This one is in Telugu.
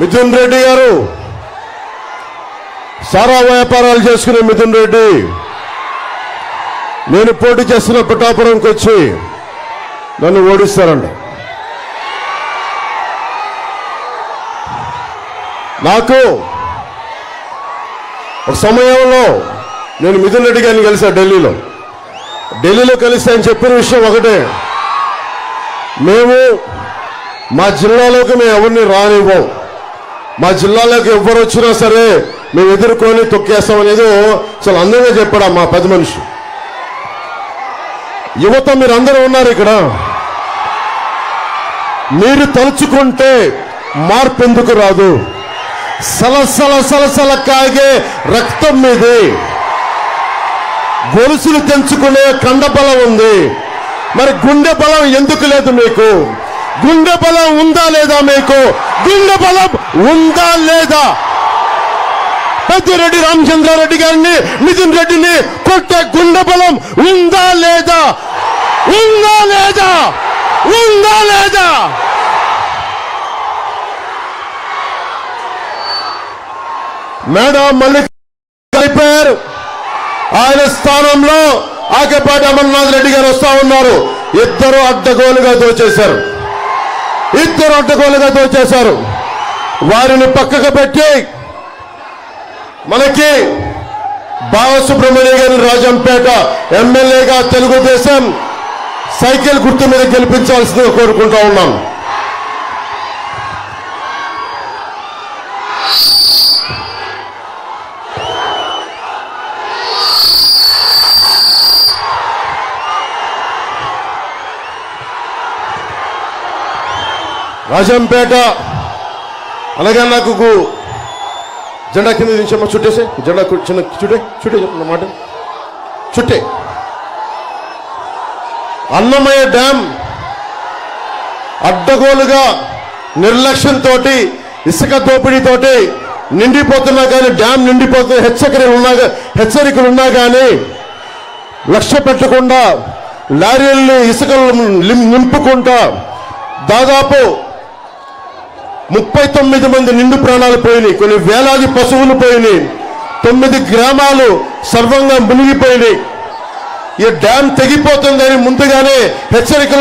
మిథున్ రెడ్డి గారు. సారా వ్యాపారాలు చేసుకునే మిథున్ రెడ్డి. నేను పోటీ చేస్తున్న పిఠాపురంకి వచ్చి నన్ను ఓడిస్తారండి నాకు ఒక సమయంలో నేను మిథున్ రెడ్డి గారిని కలిసా ఢిల్లీలో. ఢిల్లీలో కలిసి ఆయన చెప్పిన విషయం ఒకటే. మేము మా జిల్లాలోకి మేము ఎవరిని రానివ్వం. మా జిల్లాలోకి ఎవరు వచ్చినా సరే మేము ఎదుర్కొని తొక్కేస్తాం అనేది చాలా అందంగా చెప్పాడు మా పెద్ద మనిషి. యువత మీరందరూ ఉన్నారు ఇక్కడ. మీరు తలుచుకుంటే మార్పు ఎందుకు రాదు? సలసల సలసల కాగే రక్తం మీది. గొలుసులు తెంచుకునే కండ బలం ఉంది. మరి గుండె బలం ఎందుకు లేదు మీకు? గుండె బలం ఉందా లేదా మీకు? గుండె బలం ఉందా లేదా? పెద్దిరెడ్డి రామచంద్రారెడ్డి గారిని నితిన్ రెడ్డిని కొట్టే గుండె బలం ఉందా లేదా? ఉందా లేదా? ఉందా లేదా? మేడం మల్లిక్ కలిపారు ఆయన స్థానంలో ఆకేపాటి అమర్నాథ్ రెడ్డి గారు వస్తా ఉన్నారు. ఇద్దరు అడ్డగోలుగా దోచేశారు. ఇద్దరు అడ్డగోలుగా దోచేశారు. వారిని పక్కకు పెట్టి మనకి బాలసుబ్రహ్మణ్య గారి రాజంపేట ఎమ్మెల్యేగా తెలుగుదేశం సైకిల్ గుర్తు మీద గెలిపించాల్సిందిగా కోరుకుంటా ఉన్నాం. రాజంపేట. అలాగే నాకు జెండా కింద దించమ్మ చుట్టేసే. జెండా చిన్న చుట్టే చుట్టే చెప్పండి మాట. చుట్టే. అన్నమయ్య డ్యామ్ అడ్డగోలుగా నిర్లక్ష్యంతో ఇసుక దోపిడీతోటి నిండిపోతున్నా కానీ డ్యామ్ నిండిపోతున్న హెచ్చరికలు ఉన్నా హెచ్చరికలు ఉన్నా కానీ లక్ష్య పెట్టకుండా లారీల్ని ఇసుకలు నింపుకుంటా దాదాపు ముప్పై తొమ్మిది మంది నిండు ప్రాణాలు పోయినాయి. కొన్ని వేలాది పశువులు పోయినాయి. తొమ్మిది గ్రామాలు సర్వంగా మునిగిపోయినాయి. ఈ డ్యామ్ తెగిపోతుందని ముందుగానే హెచ్చరికలు